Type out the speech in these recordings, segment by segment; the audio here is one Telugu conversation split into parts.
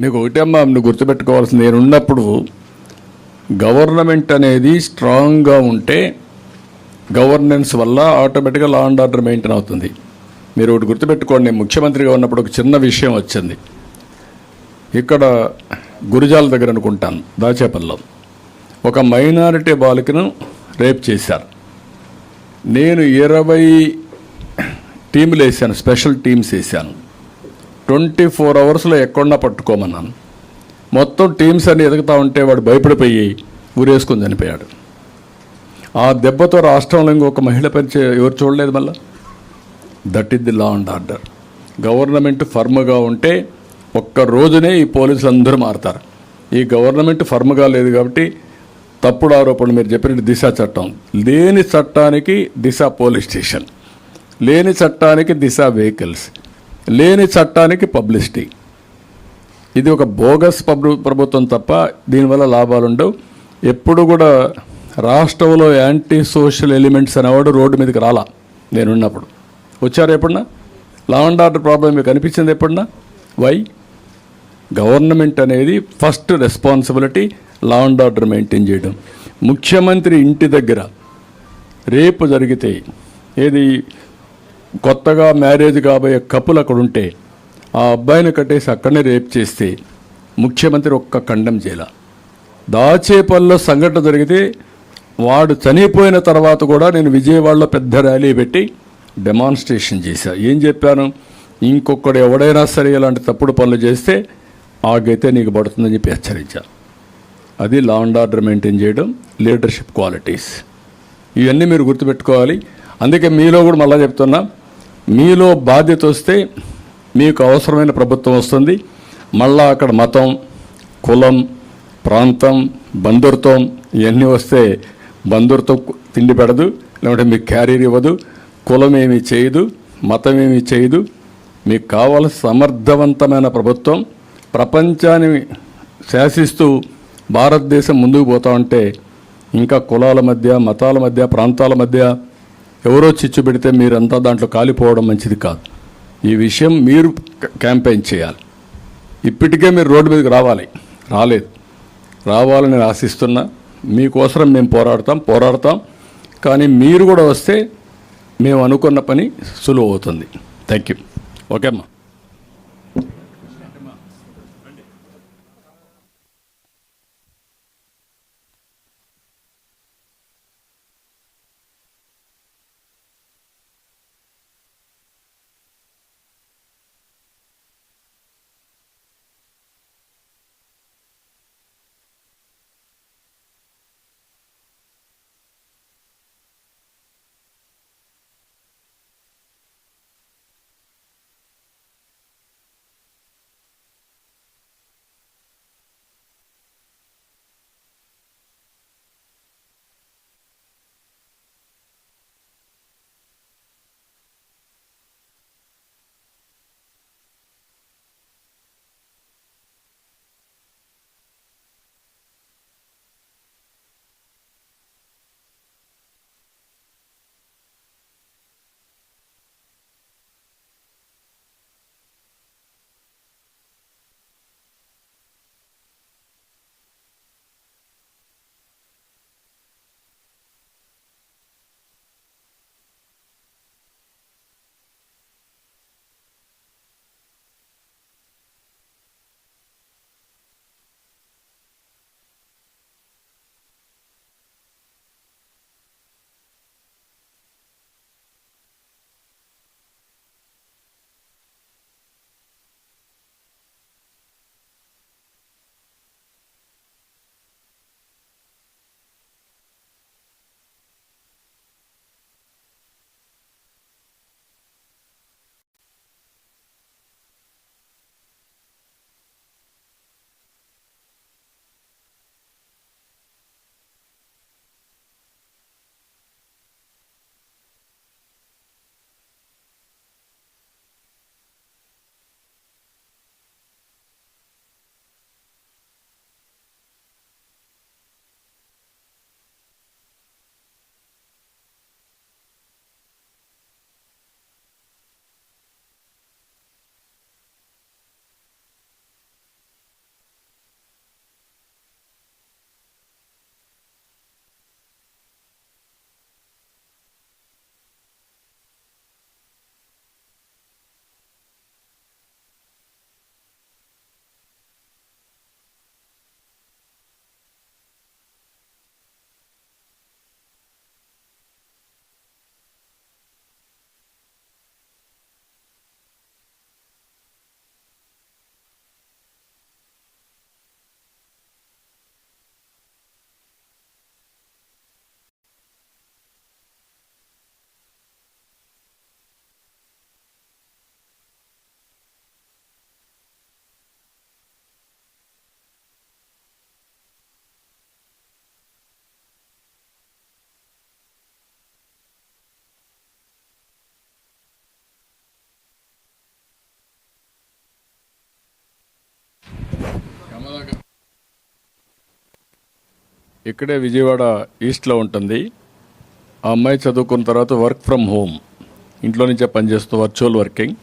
మీకు ఒకటమ్మా నువ్వు గుర్తుపెట్టుకోవాల్సింది నేను ఉన్నప్పుడు గవర్నమెంట్ అనేది స్ట్రాంగ్గా ఉంటే గవర్నెన్స్ వల్ల ఆటోమేటిక్గా లా అండ్ ఆర్డర్ మెయింటైన్ అవుతుంది. మీరు ఒకటి గుర్తుపెట్టుకోండి నేను ముఖ్యమంత్రిగా ఉన్నప్పుడు ఒక చిన్న విషయం వచ్చింది. ఇక్కడ గురిజాల దగ్గర అనుకుంటాను దాచేపల్లిలో. ఒక మైనారిటీ బాలికను రేప్ చేశారు. నేను ఇరవై టీములు వేసాను స్పెషల్ టీమ్స్ వేసాను ట్వంటీ ఫోర్ అవర్స్లో ఎక్కడన్నా పట్టుకోమన్నాను. మొత్తం టీమ్స్ అన్ని ఎదుగుతూ ఉంటే వాడు భయపడిపోయి ఊరేసుకొని చనిపోయాడు. ఆ దెబ్బతో రాష్ట్రంలో ఇంకొక మహిళ పరిచయ ఎవరు చూడలేదు మళ్ళా? That is the law and order government ఫర్మ్గా ఉంటే ఒక్క రోజునే ఈ పోలీసులు అందరూ మారుతారు. ఈ గవర్నమెంట్ ఫర్మ్గా లేదు కాబట్టి తప్పుడు ఆరోపణలు మీరు చెప్పినట్టు దిశ చట్టం. లేని చట్టానికి దిశ పోలీస్ స్టేషన్. లేని చట్టానికి దిశ వెహికల్స్. లేని చట్టానికి పబ్లిసిటీ. ఇది ఒక బోగస్ ప్రభు ప్రభుత్వం తప్ప దీనివల్ల లాభాలు ఉండవు ఎప్పుడు కూడా రాష్ట్రంలో యాంటీ సోషల్ ఎలిమెంట్స్ అనేవాడు రోడ్డు మీదకి రాలా నేనున్నప్పుడు. వచ్చారు ఎప్పుడన్నా? లా అండ్ ఆర్డర్ ప్రాబ్లం మీకు అనిపించింది ఎప్పుడన్నా? వై? గవర్నమెంట్ అనేది first responsibility law and order maintain చేయడం. ముఖ్యమంత్రి ఇంటి దగ్గర రేపు జరిగితే ఏది కొత్తగా మ్యారేజ్ కాబోయే కపుల్ అక్కడ ఉంటే ఆ అబ్బాయిని కట్టేసి అక్కడనే రేప్ చేస్తే ముఖ్యమంత్రి ఒక్క ఖండం చేయాల. దాచేపల్లిలో సంఘటన జరిగితే వాడు చనిపోయిన తర్వాత కూడా నేను విజయవాడలో పెద్ద ర్యాలీ పెట్టి డెమాన్స్ట్రేషన్ చేశా. ఏం చెప్పాను? ఇంకొకడు ఎవడైనా సరే ఇలాంటి తప్పుడు పనులు చేస్తే ఆ గైతే నీకు పడుతుందని చెప్పి హెచ్చరించా. అది లా అండ్ ఆర్డర్ మెయింటైన్ చేయడం లీడర్షిప్ క్వాలిటీస్ ఇవన్నీ మీరు గుర్తుపెట్టుకోవాలి. అందుకే మీలో కూడా మళ్ళీ చెప్తున్నా మీలో బాధ్యత వస్తే మీకు అవసరమైన ప్రభుత్వం వస్తుంది. మళ్ళా అక్కడ మతం కులం ప్రాంతం బంధుత్వం ఇవన్నీ వస్తే బంధుత్వం తిండి పెడదు లేకుంటే మీకు క్యారీర్ ఇవ్వదు కులం ఏమీ చేయదు మతం ఏమీ చేయదు. మీకు కావాల్సిన సమర్థవంతమైన ప్రభుత్వం ప్రపంచాన్ని శాసిస్తూ భారతదేశం ముందుకు పోతా ఉంటే ఇంకా కులాల మధ్య మతాల మధ్య ప్రాంతాల మధ్య ఎవరో చిచ్చు పెడితే మీరంతా దాంట్లో కాలిపోవడం మంచిది కాదు. ఈ విషయం మీరు క్యాంపెయిన్ చేయాలి. ఇప్పటికే మీరు రోడ్డు మీదకి రావాలి. రాలేదు. రావాలని నేను ఆశిస్తున్నా మీకోసం మేము పోరాడతాం పోరాడతాం. కానీ మీరు కూడా వస్తే మేము అనుకున్న పని సులువు అవుతుంది. థ్యాంక్ యూ ఓకే అమ్మా ఇక్కడే విజయవాడ ఈస్ట్లో ఉంటుంది. ఆ అమ్మాయి చదువుకున్న తర్వాత వర్క్ ఫ్రమ్ హోమ్. ఇంట్లో నుంచే పనిచేస్తూ వర్చువల్ వర్కింగ్.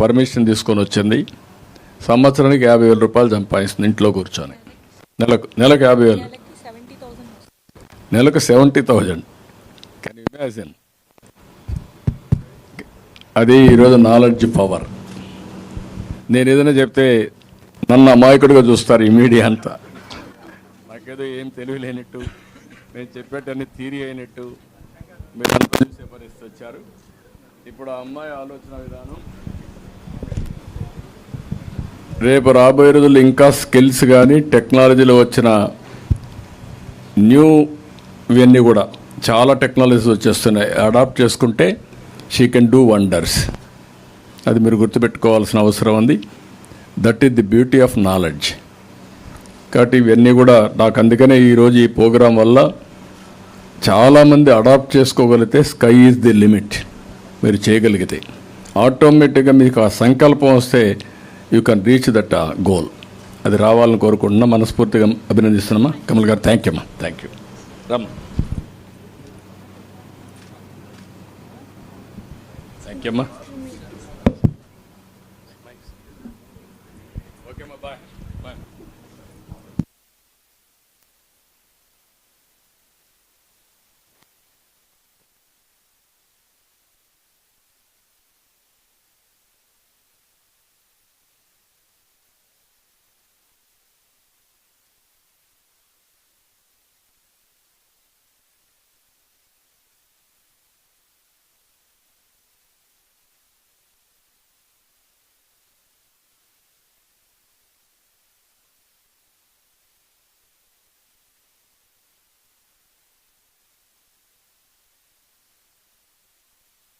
పర్మిషన్ తీసుకొని వచ్చింది. సంవత్సరానికి యాభై వేల రూపాయలు సంపాదిస్తుంది ఇంట్లో కూర్చొని. నెలకు నెలకు యాభై వేలు. నెలకు సెవెంటీ థౌజండ్. కెన్ ఇమాజిన్ అది ఈరోజు నాలెడ్జ్ పవర్ నేను ఏదైనా చెప్తే నన్ను అమాయకుడిగా చూస్తారు ఈ మీడియా అంతా. నాకేదో ఏం తెలివి లేనట్టు నేను చెప్పేటన్ని థీరీ అయినట్టు మీరు అంతా చూసే పరిస్థితి వచ్చారు ఇప్పుడు ఆ అమ్మాయి ఆలోచన విధానం. రేపు రాబోయే రోజుల్లో ఇంకా స్కిల్స్ కానీ టెక్నాలజీలో వచ్చిన న్యూ ఇవన్నీ కూడా చాలా టెక్నాలజీస్ వచ్చేస్తున్నాయి. అడాప్ట్ చేసుకుంటే షీ కెన్ డూ వండర్స్. అది మీరు గుర్తుపెట్టుకోవాల్సిన అవసరం ఉంది. That is the beauty of knowledge. కాబట్టి ఇవన్నీ కూడా నాకు అందుకనే ఈరోజు ఈ ప్రోగ్రాం వల్ల చాలామంది అడాప్ట్ చేసుకోగలిగితే స్కై ఈజ్ ది లిమిట్. మీరు చేయగలిగితే. ఆటోమేటిక్గా మీకు ఆ సంకల్పం వస్తే you can reach that goal. అది రావాలని కోరుకుంటున్నా. మనస్ఫూర్తిగా అభినందిస్తున్నామా? కమల్ గారు థ్యాంక్ యూ అమ్మా. Thank you. రమ్మా థ్యాంక్ యూ అమ్మా.